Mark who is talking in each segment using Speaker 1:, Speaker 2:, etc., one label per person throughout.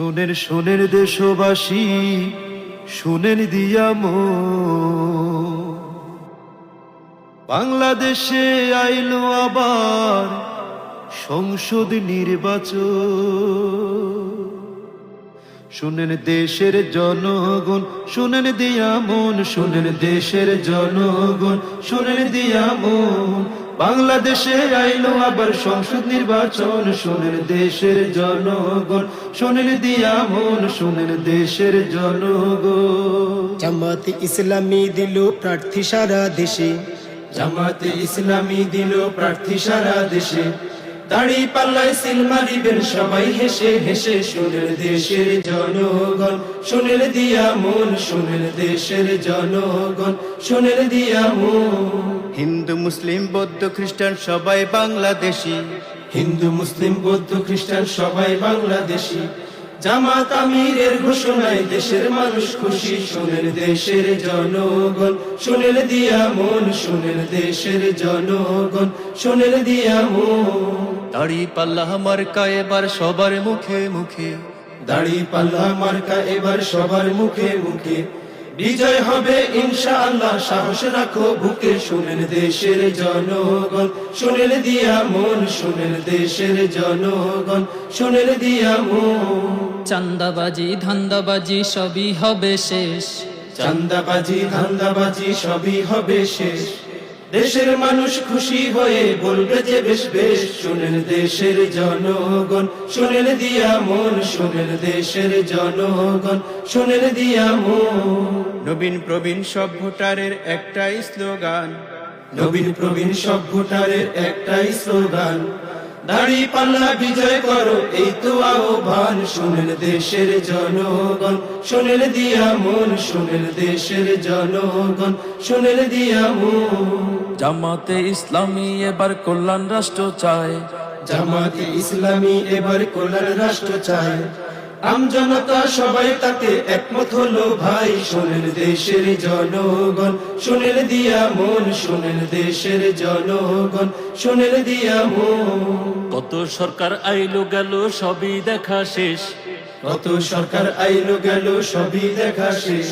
Speaker 1: শোনেন শোনেন দেশবাসী শোনেন দিয়াম। বাংলাদেশে আইল আবার সংসদ নির্বাচন। শুনেন দেশের জনগণ শুনেন দিয়া মন শুনেন দেশের জনগণ শুনেন দিয়া মন। বাংলাদেশে আইলো আবার সংসদ নির্বাচন শুনেন দেশের জনগণ শুনেন দিয়া মন শুনেন দেশের জনগণ।
Speaker 2: জামাতে ইসলামী দিল প্রার্থী সারা দেশে।
Speaker 1: জামাতে ইসলামী দিল প্রার্থী সারা দেশে। দাড়ি পাল্লায় সিল মারিবেন সবাই হেসে হেসে শুনেন দেশের জনগণ শুনেন দিয়া মন শুনেন দেশের জনগণ শুনেন দিয়া মন।
Speaker 3: হিন্দু মুসলিম বৌদ্ধ খ্রিস্টান সবাই বাংলাদেশি।
Speaker 1: হিন্দু মুসলিম বৌদ্ধ খ্রিস্টান সবাই বাংলাদেশি। জামাত আমিরের ঘোষণায় দেশের মানুষ খুশি শুনেন দেশের জনগণ শুনেন দিয়া মন শুনেন দেশের জনগণ শুনেন দিয়া মন।
Speaker 3: দাড়ি পাল্লা মার্কা এবার সবার মুখে মুখে।
Speaker 1: দাড়ি পাল্লা মার্কা এবার সবার মুখে মুখে। বিজয় হবে ইনশাআল্লাহ সাহস রাখো বুকে। শুনেন দেশের জনগণ শুনেন দিয়া মন শুনেন দেশের জনগণ শুনেন দিয়া মন।
Speaker 4: চান্দাবাজি ধান্দাবাজি সবই হবে শেষ।
Speaker 1: চান্দাবাজি ধান্দাবাজি সবই হবে শেষ। দেশের মানুষ খুশি হয়ে বলবে যে বেশ বেশ। শুনেন দেশের জনগণ শুনেন দিয়া মন শুনেন দেশের জনগণ শুনেন দিয়া মন।
Speaker 3: নবীন প্রবীণ সব ভোটারের একটাই স্লোগান।
Speaker 1: নবীন প্রবীণ সব ভোটারের একটাই স্লোগান। দাড়ি পাল্লা বিজয় করো এই তো আহ্বান। শুনেন দেশের জনগণ শুনেন দিয়া মন শুনেন দেশের জনগণ শুনেন দিয়া মন।
Speaker 5: জামাতে ইসলামী এবার কল্যাণ রাষ্ট্র চায়।
Speaker 1: জামাতে ইসলামী এবার কল্যাণ রাষ্ট্র চায়। আমজনতা সবাই তাতে একমত হলো ভাই। শোনেন দেশের জনগণ শোনেন দিয়া মন শোনেন দেশের জনগণ শোনেন দিয়া মন।
Speaker 5: কত সরকার আইলো গেল সবই দেখা শেষ।
Speaker 1: কত সরকার আইলো গেল সবই দেখা শেষ।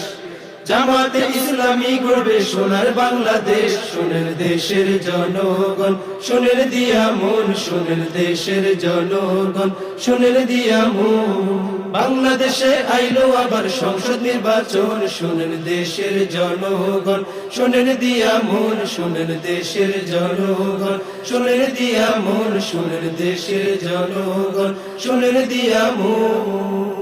Speaker 1: জামাতে ইসলামী গড়বে সোনার বাংলাদেশ শোনেন দেশের জনগণ। শোনেন দিয়া মন শোনেন দেশের জনগণ। শোনেন দিয়া মন। বাংলাদেশে আইলো আবার সংসদ নির্বাচন শোনেন দেশের জনগণ। শোনেন দিয়া মন শোনেন দেশের জনগণ। শোনেন দিয়া মন শোনেন দেশের জনগণ। শোনেন দিয়া মন।